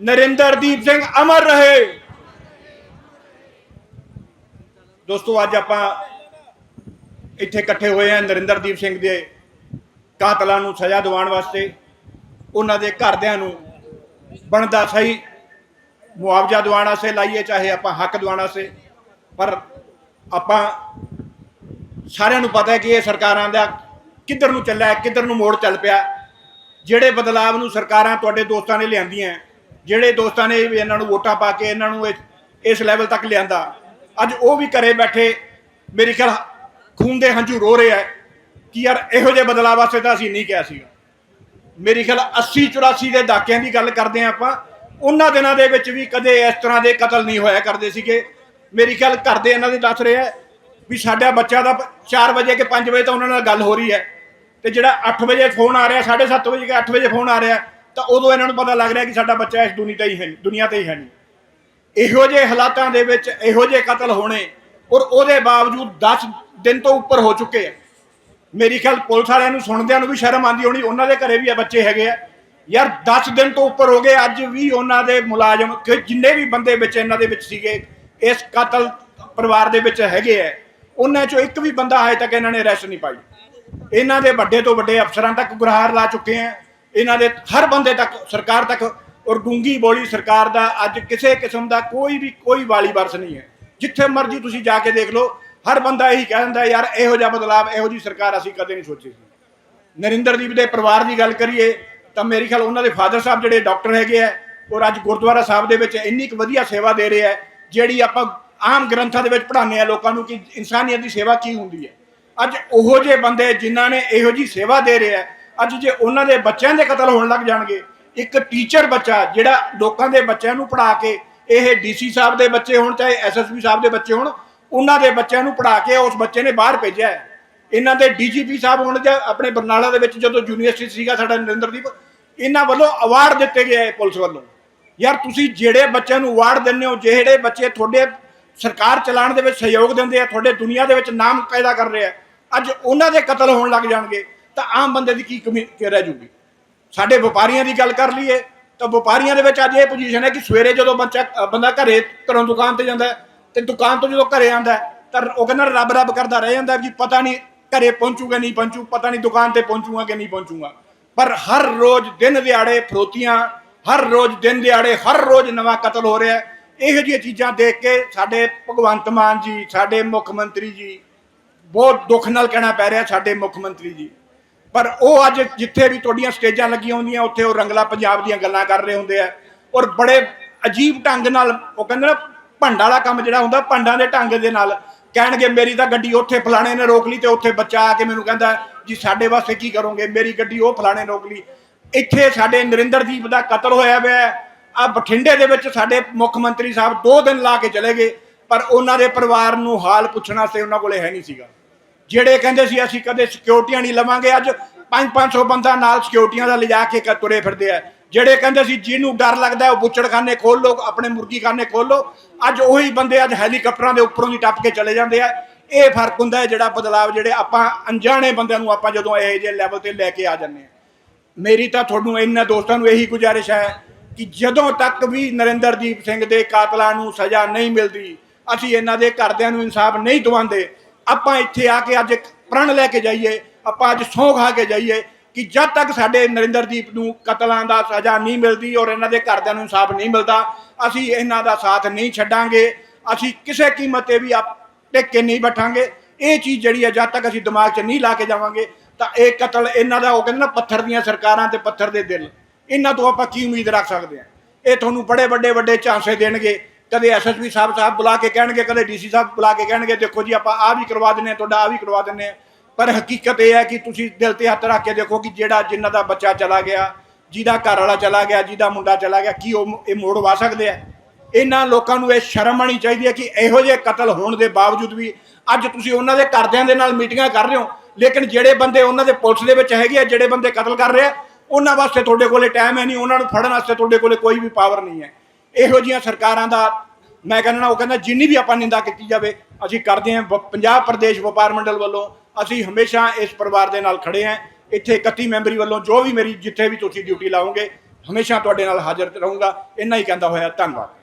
ਨਰਿੰਦਰਦੀਪ ਸਿੰਘ ਅਮਰ ਰਹੇ। ਦੋਸਤੋ, ਅੱਜ ਆਪਾਂ ਇੱਥੇ ਇਕੱਠੇ ਹੋਏ ਆ ਨਰਿੰਦਰਦੀਪ ਸਿੰਘ ਦੇ ਕਾਤਲਾਂ ਨੂੰ ਸਜ਼ਾ ਦਿਵਾਉਣ ਵਾਸਤੇ। ਉਹਨਾਂ ਦੇ ਘਰਦਿਆਂ ਨੂੰ ਬਣਦਾ ਸਹੀ ਮੁਆਵਜ਼ਾ ਦਿਵਾਉਣ ਵਾਸਤੇ ਲਾਈਏ, ਚਾਹੇ ਆਪਾਂ ਹੱਕ ਦਿਵਾਉਣ ਵਾਸਤੇ। ਪਰ ਆਪਾਂ ਸਾਰਿਆਂ ਨੂੰ ਪਤਾ ਹੈ ਕਿ ਇਹ ਸਰਕਾਰਾਂ ਦਾ ਕਿੱਧਰ ਨੂੰ ਚੱਲਿਆ, ਕਿੱਧਰ ਨੂੰ ਮੋੜ ਚੱਲ ਪਿਆ। ਜਿਹੜੇ ਬਦਲਾਵ ਨੂੰ ਸਰਕਾਰਾਂ ਤੁਹਾਡੇ ਦੋਸਤਾਂ ਨੇ ਲਿਆਂਦੀਆਂ ਜਿਹੜੇ ਦੋਸਤਾਂ ਨੇ ਵੀ ਇਹਨਾਂ ਨੂੰ ਵੋਟਾਂ ਪਾ ਕੇ ਇਹਨਾਂ ਨੂੰ ਇਸ- ਇਸ ਲੈਵਲ ਤੱਕ ਲਿਆਂਦਾ। ਅੱਜ ਉਹ ਵੀ ਘਰੇ ਬੈਠੇ, ਮੇਰੀ ਖਿਆਲ ਖੂਨ ਦੇ ਹੰਝੂ ਰੋ ਰਹੇ ਆ ਕਿ ਯਾਰ ਇਹੋ ਜਿਹੇ ਬਦਲਾਅ ਵਾਸਤੇ ਤਾਂ ਅਸੀਂ ਨਹੀਂ ਕਿਹਾ ਸੀ। ਮੇਰੀ ਖਿਆਲ 80 84 ਦੇ ਦਾਕਿਆਂ ਦੀ ਗੱਲ ਕਰਦੇ ਆ ਆਪਾਂ, ਉਹਨਾਂ ਦਿਨਾਂ ਦੇ ਵਿੱਚ ਵੀ ਕਦੇ ਇਸ ਤਰ੍ਹਾਂ ਦੇ ਕਤਲ ਨਹੀਂ ਹੋਇਆ ਕਰਦੇ ਸੀਗੇ। ਮੇਰੀ ਖਿਆਲ ਘਰ ਦੇ ਇਹਨਾਂ ਦੇ ਦੱਸ ਰਹੇ ਆ ਵੀ ਸਾਡਾ ਬੱਚਾ ਦਾ 4 ਵਜੇ ਕਿ 5 ਵਜੇ ਤਾਂ ਉਹਨਾਂ ਨਾਲ ਗੱਲ ਹੋ ਰਹੀ ਹੈ। ਤੇ ਜਿਹੜਾ 8 ਵਜੇ ਫੋਨ ਆ ਰਿਹਾ 7:30 ਵਜੇ ਕਿ 8 ਵਜੇ ਫੋਨ ਆ ਰਿਹਾ ਤਾਂ ਉਦੋਂ ਇਹਨਾਂ ਨੂੰ ਪਤਾ ਲੱਗ ਰਿਹਾ ਕਿ ਸਾਡਾ ਬੱਚਾ ਇਸ ਦੁਨੀਆ ਤੇ ਹੀ ਹੈ ਨਹੀਂ, ਦੁਨੀਆ ਤੇ ਹੀ ਹੈ ਨਹੀਂ। ਇਹੋ ਜਿਹੇ ਹਾਲਾਤਾਂ ਦੇ ਵਿੱਚ ਇਹੋ ਜਿਹੇ ਕਤਲ ਹੋਣੇ ਔਰ ਉਹਦੇ ਬਾਵਜੂਦ 10 ਦਿਨ ਤੋਂ ਉੱਪਰ ਹੋ ਚੁੱਕੇ ਆ। ਮੇਰੀ ਖਿਆਲ ਪੁਲਿਸ ਵਾਲਿਆਂ ਨੂੰ ਸੁਣਦਿਆਂ ਨੂੰ ਵੀ ਸ਼ਰਮ ਆਉਂਦੀ ਹੋਣੀ, ਉਹਨਾਂ ਦੇ ਘਰੇ ਵੀ ਆ ਬੱਚੇ ਹੈਗੇ ਆ। ਯਾਰ 10 ਦਿਨ ਤੋਂ ਉੱਪਰ ਹੋ ਗਏ, ਅੱਜ ਵੀ ਉਹਨਾਂ ਦੇ ਮੁਲਾਜ਼ਮ ਜਿੰਨੇ ਵੀ ਬੰਦੇ ਵਿੱਚ ਇਹਨਾਂ ਦੇ ਵਿੱਚ ਸੀਗੇ, ਇਸ ਕਤਲ ਪਰਿਵਾਰ ਦੇ ਵਿੱਚ ਹੈਗੇ ਆ। ਉਹਨਾਂ ਚੋਂ ਇੱਕ ਵੀ ਬੰਦਾ ਹਜੇ ਤੱਕ ਇਹਨਾਂ ਨੇ ਅਰੈਸਟ ਨਹੀਂ ਪਾਈ। ਇਹਨਾਂ ਦੇ ਵੱਡੇ ਤੋਂ ਵੱਡੇ ਅਫਸਰਾਂ ਤੱਕ ਗੁਰਹਾਰ ਲਾ ਚੁੱਕੇ ਆ। ਇਹਨਾਂ ਦੇ ਹਰ ਬੰਦੇ ਤੱਕ, ਸਰਕਾਰ ਤੱਕ ਔਰ ਗੁੰਗੀ ਬੋਲੀ ਸਰਕਾਰ ਦਾ ਅੱਜ ਕਿਸੇ ਕਿਸਮ ਦਾ ਕੋਈ ਵੀ, ਕੋਈ ਵਾਲੀ ਵਰਸ ਨਹੀਂ ਹੈ। ਜਿੱਥੇ ਮਰਜ਼ੀ ਤੁਸੀਂ ਜਾ ਕੇ ਦੇਖ ਲਓ, ਹਰ ਬੰਦਾ ਇਹੀ ਕਹਿ ਦਿੰਦਾ, ਯਾਰ, ਇਹੋ ਜਿਹਾ ਬਦਲਾਵ, ਇਹੋ ਜੀ ਸਰਕਾਰ ਅਸੀਂ ਕਦੇ ਨਹੀਂ ਸੋਚੀ ਸੀ। ਨਰਿੰਦਰਦੀਪ ਦੇ ਪਰਿਵਾਰ ਦੀ ਗੱਲ ਕਰੀਏ, ਤਾਂ ਮੇਰੇ ਖਿਆਲ ਉਹਨਾਂ ਦੇ ਫਾਦਰ ਸਾਹਿਬ ਜਿਹੜੇ ਡਾਕਟਰ ਹੈਗੇ ਆ, ਔਰ ਅੱਜ ਗੁਰਦੁਆਰਾ ਸਾਹਿਬ ਦੇ ਵਿੱਚ ਇੰਨੀ ਕੁ ਵਧੀਆ ਸੇਵਾ ਦੇ ਰਹੇ ਆ, ਜਿਹੜੀ ਆਪਾਂ ਆਮ ਗ੍ਰੰਥਾਂ ਦੇ ਵਿੱਚ ਪੜ੍ਹਾਉਂਦੇ ਆ ਲੋਕਾਂ ਨੂੰ ਕਿ ਇਨਸਾਨੀਅਤ ਦੀ ਸੇਵਾ ਕੀ ਹੁੰਦੀ ਹੈ। ਅੱਜ ਉਹੋ ਜਿਹੇ ਬੰਦੇ ਜਿਨ੍ਹਾਂ ਨੇ ਇਹੋ ਜੀ ਸੇਵਾ ਦੇ ਰਹੇ ਆ ਅੱਜ ਜੇ ਉਹਨਾਂ ਦੇ ਬੱਚਿਆਂ ਦੇ ਕਤਲ ਹੋਣ ਲੱਗ ਜਾਣਗੇ, ਇੱਕ ਟੀਚਰ ਬੱਚਾ ਜਿਹੜਾ ਲੋਕਾਂ ਦੇ ਬੱਚਿਆਂ ਨੂੰ ਪੜ੍ਹਾ ਕੇ, ਇਹ ਡੀਸੀ ਸਾਹਿਬ ਦੇ ਬੱਚੇ ਹੋਣ, ਚਾਹੇ ਐਸਐਸਪੀ ਸਾਹਿਬ ਦੇ ਬੱਚੇ ਹੋਣ, ਉਹਨਾਂ ਦੇ ਬੱਚਿਆਂ ਨੂੰ ਪੜ੍ਹਾ ਕੇ ਉਸ ਬੱਚੇ ਨੇ ਬਾਹਰ ਭੇਜਿਆ ਇਹਨਾਂ ਦੇ ਡੀਜੀਪੀ ਸਾਹਿਬ ਹੋਣ ਜਾਂ ਆਪਣੇ ਬਰਨਾਲਾ ਦੇ ਵਿੱਚ ਜਦੋਂ ਯੂਨੀਵਰਸਿਟੀ ਸੀਗਾ ਸਾਡਾ ਨਰਿੰਦਰਦੀਪ, ਇਹਨਾਂ ਵੱਲੋਂ ਅਵਾਰਡ ਦਿੱਤੇ ਗਏ ਹੈ ਪੁਲਿਸ ਵੱਲੋਂ। ਯਾਰ ਤੁਸੀਂ ਜਿਹੜੇ ਬੱਚਿਆਂ ਨੂੰ ਅਵਾਰਡ ਦਿੰਦੇ ਹੋ, ਜਿਹੜੇ ਬੱਚੇ ਤੁਹਾਡੇ ਸਰਕਾਰ ਚਲਾਉਣ ਦੇ ਵਿੱਚ ਸਹਿਯੋਗ ਦਿੰਦੇ ਆ, ਤੁਹਾਡੇ ਦੁਨੀਆ ਦੇ ਵਿੱਚ ਨਾਮ ਪੈਦਾ ਕਰ ਰਹੇ ਆ, ਅੱਜ ਉਹਨਾਂ ਦੇ ਕਤਲ ਹੋਣ ਲੱਗ ਜਾਣਗੇ। ਤਾਂ ਆਮ ਬੰਦੇ ਦੀ ਕੀ ਕਮੀ ਕੀ ਰਹਿ ਜੂਗੀ? ਸਾਡੇ ਵਪਾਰੀਆਂ ਦੀ ਗੱਲ ਕਰ ਲਈਏ ਤਾਂ ਵਪਾਰੀਆਂ ਦੇ ਵਿੱਚ ਅੱਜ ਇਹ ਪੋਜੀਸ਼ਨ ਹੈ ਕਿ ਸਵੇਰੇ ਜਦੋਂ ਬੱਚਾ ਬੰਦਾ ਘਰੇ ਘਰੋਂ ਦੁਕਾਨ ਤੇ ਜਾਂਦਾ ਹੈ, ਤੇ ਦੁਕਾਨ ਤੋਂ ਜਦੋਂ ਘਰੇ ਆਉਂਦਾ ਤਾਂ ਉਹ ਕਹਿੰਦਾ ਰੱਬ ਰੱਬ ਕਰਦਾ ਰਹਿ ਜਾਂਦਾ ਕਿ ਪਤਾ ਨਹੀਂ ਘਰੇ ਪਹੁੰਚੂਗਾ ਨਹੀਂ ਪਹੁੰਚੂ ਪਤਾ ਨਹੀਂ ਦੁਕਾਨ ਤੇ ਪਹੁੰਚੂਗਾ ਕਿ ਨਹੀਂ ਪਹੁੰਚੂਗਾ। ਪਰ ਹਰ ਰੋਜ਼ ਦਿਨ ਦਿਹਾੜੇ ਫਰੋਤੀਆਂ ਹਰ ਰੋਜ਼ ਦਿਨ ਦਿਹਾੜੇ ਹਰ ਰੋਜ਼ ਨਵਾਂ ਕਤਲ ਹੋ ਰਿਹਾ ਹੈ। ਇਹੋ ਜਿਹੀਆਂ ਚੀਜ਼ਾਂ ਦੇਖ ਕੇ ਸਾਡੇ ਭਗਵੰਤ ਮਾਨ ਜੀ ਸਾਡੇ ਮੁੱਖ ਮੰਤਰੀ ਜੀ ਬਹੁਤ ਦੁੱਖ ਨਾਲ ਕਹਿਣਾ ਪੈ ਰਿਹਾ ਸਾਡੇ ਮੁੱਖ ਮੰਤਰੀ ਜੀ। ਪਰ ਉਹ ਅੱਜ ਜਿੱਥੇ ਵੀ ਤੁਹਾਡੀਆਂ ਸਟੇਜਾਂ ਲੱਗੀਆਂ ਹੁੰਦੀਆਂ, ਉੱਥੇ ਉਹ ਰੰਗਲਾ ਪੰਜਾਬ ਦੀਆਂ ਗੱਲਾਂ ਕਰ ਰਹੇ ਹੁੰਦੇ ਆ। ਔਰ ਬੜੇ ਅਜੀਬ ਢੰਗ ਨਾਲ, ਉਹ ਕਹਿੰਦੇ ਨਾ, ਭੰਡ ਵਾਲਾ ਕੰਮ ਜਿਹੜਾ ਹੁੰਦਾ, ਭੰਡਾਂ ਦੇ ਢੰਗ ਦੇ ਨਾਲ। ਕਹਿਣਗੇ, ਮੇਰੀ ਤਾਂ ਗੱਡੀ ਉੱਥੇ ਫਲਾਣੇ ਨੇ ਰੋਕ ਲਈ ਤੇ ਉੱਥੇ ਬੱਚਾ ਆ ਕੇ ਮੈਨੂੰ ਕਹਿੰਦਾ, ਜੀ, ਸਾਡੇ ਵਾਸਤੇ ਕੀ ਕਰੋਗੇ? ਮੇਰੀ ਗੱਡੀ ਉਹ ਫਲਾਣੇ ਰੋਕ ਲਈ। ਇੱਥੇ ਸਾਡੇ ਨਰਿੰਦਰਦੀਪ ਦਾ ਕਤਲ ਹੋਇਆ ਹੋਇਆ ਆ ਬਠਿੰਡੇ ਦੇ ਵਿੱਚ ਸਾਡੇ ਮੁੱਖ ਮੰਤਰੀ ਸਾਹਿਬ 2 ਦਿਨ ਲਾ ਕੇ ਚਲੇ ਗਏ, ਪਰ ਉਹਨਾਂ ਦੇ ਪਰਿਵਾਰ ਨੂੰ ਹਾਲ ਪੁੱਛਣ ਵਾਸਤੇ ਉਹਨਾਂ ਕੋਲੇ ਹੈ ਨਹੀਂ ਸੀਗਾ। ਜਿਹੜੇ ਕਹਿੰਦੇ ਸੀ ਅਸੀਂ ਕਦੇ ਸਿਕਿਉਰਟੀਆਂ ਨਹੀਂ ਲਵਾਂਗੇ, ਅੱਜ 5-500 ਬੰਦਾ ਨਾਲ ਸਿਕਿਉਰਟੀਆਂ ਦਾ ਲਿਜਾ ਕੇ ਕ- ਤੁਰੇ ਫਿਰਦੇ ਆ। ਜਿਹੜੇ ਕਹਿੰਦੇ ਸੀ ਜਿਹਨੂੰ ਡਰ ਲੱਗਦਾ ਉਹ ਬੁੱਚੜਖਾਨੇ ਖੋਲ ਲੋ ਆਪਣੇ ਮੁਰਗੀਖਾਨੇ ਖੋਲ ਲੋ ਅੱਜ ਉਹੀ ਬੰਦੇ ਅੱਜ ਹੈਲੀਕਾਪਟਰਾਂ ਦੇ ਉੱਪਰੋਂ ਦੀ ਟੱਪ ਕੇ ਚਲੇ ਜਾਂਦੇ ਆ। ਇਹ ਫ਼ਰਕ ਹੁੰਦਾ ਹੈ ਜਿਹੜਾ ਬਦਲਾਵ, ਜਿਹੜੇ ਆਪਾਂ ਅਣਜਾਣੇ ਬੰਦਿਆਂ ਨੂੰ ਆਪਾਂ ਜਦੋਂ ਇਹ ਜਿਹੇ ਲੈਵਲ ਤੇ ਲੈ ਕੇ ਆ ਜਾਂਦੇ ਆ। ਮੇਰੀ ਤਾਂ ਤੁਹਾਨੂੰ ਇਹਨਾਂ ਦੋਸਤਾਂ ਨੂੰ ਇਹੀ ਗੁਜ਼ਾਰਿਸ਼ ਹੈ ਕਿ ਜਦੋਂ ਤੱਕ ਵੀ ਨਰਿੰਦਰਦੀਪ ਸਿੰਘ ਦੇ ਕਾਤਲਾਂ ਨੂੰ ਸਜ਼ਾ ਨਹੀਂ ਮਿਲਦੀ, ਅਸੀਂ ਇਹਨਾਂ ਦੇ ਘਰਦਿਆਂ ਨੂੰ ਇਨਸਾਫ ਨਹੀਂ ਦਵਾਉਂਦੇ ਆਪਾਂ ਇੱਥੇ ਆ ਕੇ ਅੱਜ ਇੱਕ ਪ੍ਰਣ ਲੈ ਕੇ ਜਾਈਏ, ਆਪਾਂ ਅੱਜ ਸੌਂ ਖਾ ਕੇ ਜਾਈਏ ਕਿ ਜਦ ਤੱਕ ਸਾਡੇ ਨਰਿੰਦਰਦੀਪ ਨੂੰ ਕਤਲਾਂ ਦਾ ਸਜ਼ਾ ਨਹੀਂ ਮਿਲਦੀ ਔਰ ਇਹਨਾਂ ਦੇ ਘਰਦਿਆਂ ਨੂੰ ਇਨਸਾਫ ਨਹੀਂ ਮਿਲਦਾ, ਅਸੀਂ ਇਹਨਾਂ ਦਾ ਸਾਥ ਨਹੀਂ ਛੱਡਾਂਗੇ, ਅਸੀਂ ਕਿਸੇ ਕੀਮਤ ਤੇ ਵੀ ਆਪ ਟਿਕ ਨਹੀਂ ਬੈਠਾਂਗੇ। ਇਹ ਚੀਜ਼ ਜਿਹੜੀ ਹੈ, ਜਦ ਤੱਕ ਅਸੀਂ ਦਿਮਾਗ 'ਚ ਨਹੀਂ ਲਾ ਕੇ ਜਾਵਾਂਗੇ, ਤਾਂ ਇਹ ਕਤਲ ਇਹਨਾਂ ਦਾ ਉਹ ਕਹਿੰਦੇ ਨਾ ਪੱਥਰ ਦੀਆਂ ਸਰਕਾਰਾਂ ਤੇ ਪੱਥਰ ਦੇ ਦਿਲ। ਇਹਨਾਂ ਤੋਂ ਆਪਾਂ ਕੀ ਉਮੀਦ ਰੱਖ ਸਕਦੇ ਹਾਂ? ਇਹ ਤੁਹਾਨੂੰ ਬੜੇ ਵੱਡੇ ਵੱਡੇ ਝਾਂਸੇ ਦੇਣਗੇ। ਕਦੇ ਐਸਐਸਪੀ ਸਾਹਿਬ ਸਾਹਿਬ ਬੁਲਾ ਕੇ ਕਹਿਣਗੇ, ਕਦੇ ਡੀਸੀ ਸਾਹਿਬ ਬੁਲਾ ਕੇ ਕਹਿਣਗੇ, ਦੇਖੋ ਜੀ ਆਪਾਂ ਆ ਵੀ ਕਰਵਾ ਦਿੰਨੇ ਆ ਤੁਹਾਡਾ ਆ ਵੀ ਕਰਵਾ ਦਿੰਨੇ ਆ ਪਰ ਹਕੀਕਤ ਇਹ ਹੈ ਕਿ ਤੁਸੀਂ ਦਿਲ ਤੇ ਹੱਥ ਰੱਖ ਕੇ ਦੇਖੋ ਕਿ ਜਿਹੜਾ ਜਿਨ੍ਹਾਂ ਦਾ ਬੱਚਾ ਚਲਾ ਗਿਆ, ਜਿਹਦਾ ਘਰ ਵਾਲਾ ਚਲਾ ਗਿਆ, ਜਿਹਦਾ ਮੁੰਡਾ ਚਲਾ ਗਿਆ, ਕੀ ਉਹ ਇਹ ਮੋੜ ਵਾ ਸਕਦੇ ਆ? ਇਹਨਾਂ ਲੋਕਾਂ ਨੂੰ ਇਹ ਸ਼ਰਮ ਆਣੀ ਚਾਹੀਦੀ ਹੈ ਕਿ ਇਹੋ ਜਿਹੇ ਕਤਲ ਹੋਣ ਦੇ ਬਾਵਜੂਦ ਵੀ ਅੱਜ ਤੁਸੀਂ ਉਹਨਾਂ ਦੇ ਘਰਦਿਆਂ ਦੇ ਨਾਲ ਮੀਟਿੰਗਾਂ ਕਰ ਰਹੇ ਹੋ, ਲੇਕਿਨ ਜਿਹੜੇ ਬੰਦੇ ਉਹਨਾਂ ਦੇ ਪੁਲਿਸ ਦੇ ਵਿੱਚ ਹੈਗੇ ਆ, ਜਿਹੜੇ ਬੰਦੇ ਕਤਲ ਕਰ ਰਹੇ ਆ, ਉਹਨਾਂ ਵਾਸਤੇ ਤੁਹਾਡੇ ਕੋਲੇ ਟਾਈਮ ਹੈ ਨਹੀਂ, ਉਹਨਾਂ ਨੂੰ ਫੜਨ ਵਾਸਤੇ ਤੁਹਾਡੇ ਕੋਲੇ ਕੋਈ ਵੀ ਪਾਵਰ ਨਹੀਂ ਹੈ। ਇਹੋ ਜਿਹੀਆਂ ਸਰਕਾਰਾਂ ਦਾ, ਮੈਂ ਕਹਿੰਦਾ ਉਹ ਕਹਿੰਦਾ ਜਿੰਨੀ ਵੀ ਆਪਾਂ ਨਿੰਦਾ ਕੀਤੀ ਜਾਵੇ, ਅਸੀਂ ਕਰਦੇ ਹਾਂ, ਵ- ਪੰਜਾਬ ਪ੍ਰਦੇਸ਼ ਵਪਾਰ ਮੰਡਲ ਵੱਲੋਂ ਅਸੀਂ ਹਮੇਸ਼ਾ ਇਸ ਪਰਿਵਾਰ ਦੇ ਨਾਲ ਖੜੇ ਹਾਂ। ਇੱਥੇ 31 ਮੈਂਬਰੀ ਵੱਲੋਂ ਜੋ ਵੀ ਮੇਰੀ, ਜਿੱਥੇ ਵੀ ਤੁਸੀਂ ਡਿਊਟੀ ਲਾਓਗੇ, ਹਮੇਸ਼ਾ ਤੁਹਾਡੇ ਨਾਲ ਹਾਜ਼ਰ ਰਹੂੰਗਾ। ਇੰਨਾ ਹੀ ਕਹਿੰਦਾ ਹੋਇਆ, ਧੰਨਵਾਦ।